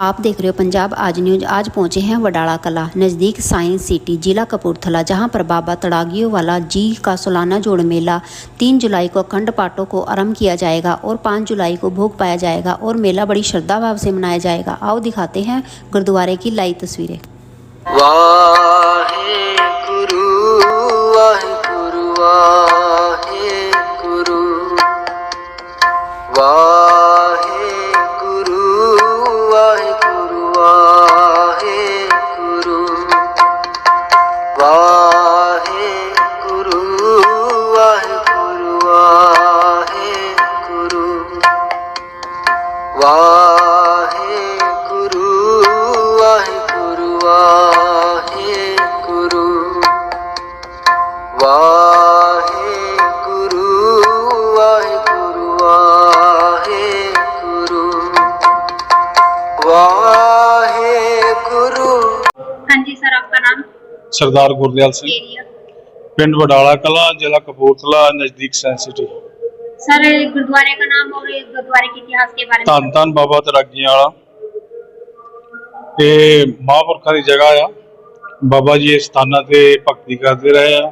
आप देख रहे हो पंजाब आज न्यूज़। आज पहुँचे हैं वडाला कला। नज़दीक साइंस सिटी, जिला कपूरथला, जहाँ पर बाबा तड़ागियों वाला जी का सोलाना जोड़ मेला। तीन जुलाई को अखंड पाठों को आरंभ किया जाएगा और पाँच जुलाई को भोग पाया जाएगा और मेला बड़ी श्रद्धा भाव से मनाया जाएगा। आओ दिखाते हैं गुरुद्वारे की लाई तस्वीरें। वाहे ਸਰਦਾਰ ਗੁਰਦਿਆਲ ਸਿੰਘ एरिया ਪਿੰਡ ਵਡਾਲਾ ਕਲਾਂ ਜ਼ਿਲ੍ਹਾ ਕਪੂਰਥਲਾ ਨਜ਼ਦੀਕ ਸਾਇੰਸ ਸਿਟੀ सर गुरुद्वारे का नाम और गुरुद्वारे के इतिहास के बारे में ਧੰਨ ਧੰਨ ਬਾਬਾ ਤਰਾਗੀਆਂ ਵਾਲਾ ਇਹ ਮਹਾਂਪੁਰਖਾਂ ਦੀ ਜਗ੍ਹਾ ਆ ਬਾਬਾ ਜੀ ਇਸ ਸਥਾਨਾਂ ਤੇ ਭਗਤੀ ਕਰਦੇ ਰਹੇ ਆ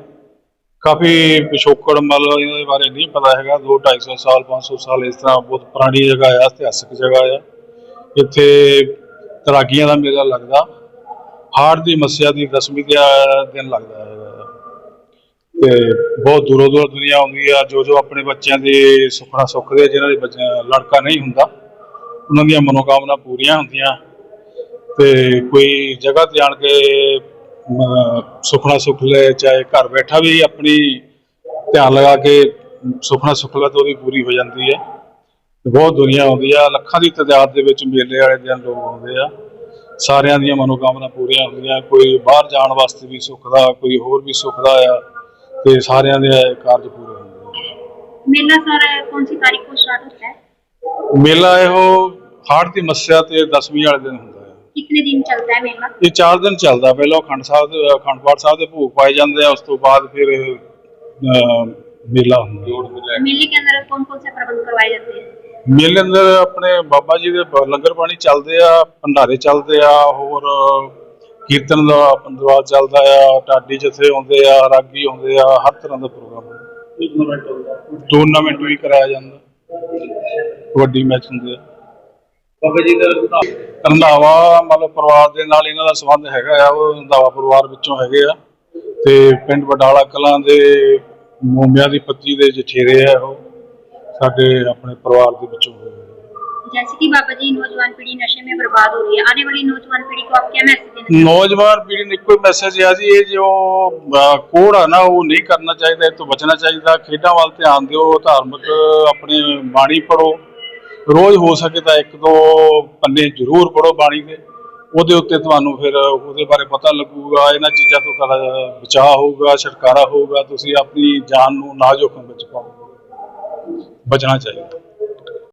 ਕਾਫੀ ਪਿਛੋਕੜ ਮਤਲਬ ਇਹਨਾਂ ਦੇ ਬਾਰੇ ਨਹੀਂ ਪਤਾ ਹੈਗਾ 2 250 ਸਾਲ 500 ਸਾਲ ਇਸ ਤਰ੍ਹਾਂ ਬਹੁਤ ਪੁਰਾਣੀ ਜਗ੍ਹਾ ਆ ਇਤਿਹਾਸਕ ਜਗ੍ਹਾ ਆ ਇੱਥੇ ਤਰਾਗੀਆਂ ਦਾ ਮੇਲਾ ਲੱਗਦਾ ਹਾਰਟ ਦੀ ਮੱਸਿਆ ਦੀ ਦਸਵੀਂ ਦਾ ਦਿਨ ਲੱਗਦਾ ਹੈ? ਤੇ ਬਹੁਤ ਦੂਰੋਂ ਦੂਰੋਂ ਦੁਨੀਆ ਆਉਂਦੀ ਆ ਜੋ ਜੋ ਆਪਣੇ ਬੱਚਿਆਂ ਦੇ ਸੁਪਨਾ ਸੁੱਖਦੇ ਆ, ਜਿਨ੍ਹਾਂ ਦੇ ਬੱਚਿਆਂ ਲੜਕਾ ਨਹੀਂ ਹੁੰਦਾ ਉਹਨਾਂ ਦੀਆਂ ਮਨੋਕਾਮਨਾ ਪੂਰੀਆਂ ਹੁੰਦੀਆਂ। ਤੇ ਕੋਈ ਜਗ੍ਹਾ ਤੇ ਆਣ ਕੇ ਅਮ, ਸੁਪਨਾ ਸੁੱਖ ਲੈ ਚਾਹੇ ਘਰ ਬੈਠਾ ਵੀ ਆਪਣੀ ਧਿਆਨ ਲਗਾ ਕੇ ਸੁਪਨਾ ਸੁੱਖ ਲੈ ਤਾਂ ਉਹਦੀ ਪੂਰੀ ਹੋ ਜਾਂਦੀ ਹੈ। ਬਹੁਤ ਦੁਨੀਆ ਆਉਂਦੀ ਆ ਲੱਖਾਂ ਦੀ ਤਦਾਦ ਦੇ ਵਿੱਚ ਮੇਲੇ ਵਾਲੇ ਦਿਨ ਲੋਕ ਆਉਂਦੇ ਆ। ਸਾਰਿਆਂ ਦੀਆਂ ਮਨੋਕਾਮਨਾ ਪੂਰੀਆਂ ਹੁੰਦੀਆਂ। ਕੋਈ ਬਾਹਰ ਜਾਣ ਵਾਸਤੇ ਵੀ ਸੁੱਖ ਕੋਈ ਹੋਰ ਵੀ ਸੁੱਖ ਆ ਤੇ ਸਾਰਿਆਂ ਦੇ ਕਾਰਜ ਪੂਰੇ ਹੁੰਦੇ ਮੇਲਾ ਸਾਰਾ ਕੌਣ ਸੀ? ਤਾਰੀਖ ਨੂੰ ਸਟਾਰਟ ਹੁੰਦਾ ਹੈ? ਮੇਲਾ ਇਹੋ ਹਾੜ ਦੀ ਮੱਸਿਆ ਤੇ 10ਵੀਂ ਵਾਲੇ ਦਿਨ ਹੁੰਦਾ ਹੈ ਕਿੰਨੇ ਦਿਨ ਚੱਲਦਾ ਹੈ ਮੇਲਾ? ਇਹ 4 ਦਿਨ ਚੱਲਦਾ। ਪਹਿਲਾਂ ਅਖੰਡ ਸਾਹਿਬ ਦੇ ਅਖੰਡ ਸਾਹਿਬ ਦੇ ਭੋਗ ਪਾਏ ਜਾਂਦੇ ਆ ਉਸ ਤੋਂ ਬਾਅਦ ਫਿਰ ਮੇਲਾ ਹੁੰਦਾ। ਮੇਲੇ ਦੇ ਅੰਦਰ ਕੌਣ-ਕੌਣ ਸੇ ਪ੍ਰਬੰਧ ਕਰਵਾਏ ਜਾਂਦੇ ਹਨ ਮੇਲੇ ਅੰਦਰ ਆਪਣੇ ਬਾਬਾ ਜੀ ਦੇ ਲੰਗਰ ਪਾਣੀ ਚੱਲਦੇ ਆ ਭੰਡਾਰੇ ਚੱਲਦੇ ਆ ਹੋਰ ਕੀਰਤਨ ਦਾ ਦਰਬਾਰ ਚੱਲਦਾ ਆ ਢਾਡੀ ਜਥੇ ਆਉਂਦੇ ਆ ਰਾਗੀ ਆਉਂਦੇ ਆ ਹਰ ਤਰ੍ਹਾਂ ਦਾ ਪ੍ਰੋਗਰਾਮ। ਟੂਰਨਾਮੈਂਟ ਹੁੰਦਾ ਟੂਰਨਾਮੈਂਟ ਵੀ ਕਰਾਇਆ ਜਾਂਦਾ। ਕਬੱਡੀ ਮੈਚ ਹੁੰਦੇ ਆ। ਬਾਬਾ ਜੀ ਦਾ ਰੰਧਾਵਾ ਮਤਲਬ ਪਰਿਵਾਰ ਦੇ ਨਾਲ ਇਹਨਾਂ ਦਾ ਸੰਬੰਧ ਹੈਗਾ ਆ ਉਹ ਰੰਧਾਵਾ ਪਰਿਵਾਰ ਵਿੱਚੋਂ ਹੈਗੇ ਆ। ਤੇ ਪਿੰਡ ਵਡਾਲਾ ਕਲਾਂ ਦੇ ਮੋਮਿਆਂ ਦੀ ਪੱਤੀ ਦੇ ਜਠੇਰੇ ਆ ਉਹ। ਸਾਡੇ ਆਪਣੇ ਪਰਿਵਾਰ ਦੇ ਵਿੱਚੋਂ ਹੋਏ ਆ। जैसे कि बाबा जी नौजवान पीढ़ी नशे में बर्बाद हो रही है आने वाली नौजवान पीढ़ी को आप क्या मैसेज देना चाहते ਨੌਜਵਾਨ ਪੀੜ੍ਹੀ ਨੂੰ ਇੱਕੋ ਹੀ ਮੈਸੇਜ ਆ ਜੀ ਇਹ ਜੋ ਅਹ, ਕੋੜ ਆ ਨਾ ਉਹ ਨਹੀਂ ਕਰਨਾ ਚਾਹੀਦਾ ਇਹ ਤੋਂ ਬਚਣਾ ਚਾਹੀਦਾ ਖੇਡਾਂ ਵੱਲ ਧਿਆਨ ਦਿਓ ਧਾਰਮਿਕ ਆਪਣੇ ਬਾਣੀ ਪੜੋ ਰੋਜ਼ ਹੋ ਸਕੇ ਤਾਂ ਇੱਕ ਦੋ ਪੰਨੇ ਜ਼ਰੂਰ ਪੜੋ ਬਾਣੀ ਦੇ ਉਹਦੇ ਉੱਤੇ ਤੁਹਾਨੂੰ ਫਿਰ ਉਹਦੇ ਬਾਰੇ ਪਤਾ ਲੱਗੂਗਾ ਇਹਨਾਂ ਚੀਜ਼ਾਂ ਤੋਂ ਤੁਹਾਡਾ ਬਚਾਅ ਹੋਊਗਾ ਛੁਟਕਾਰਾ ਹੋਊਗਾ ਤੁਸੀਂ ਆਪਣੀ ਜਾਨ ਨੂੰ ਨਾ ਜੋਖਮ ਵਿੱਚ ਪਾਓ ਬਚਣਾ ਚਾਹੀਦਾ।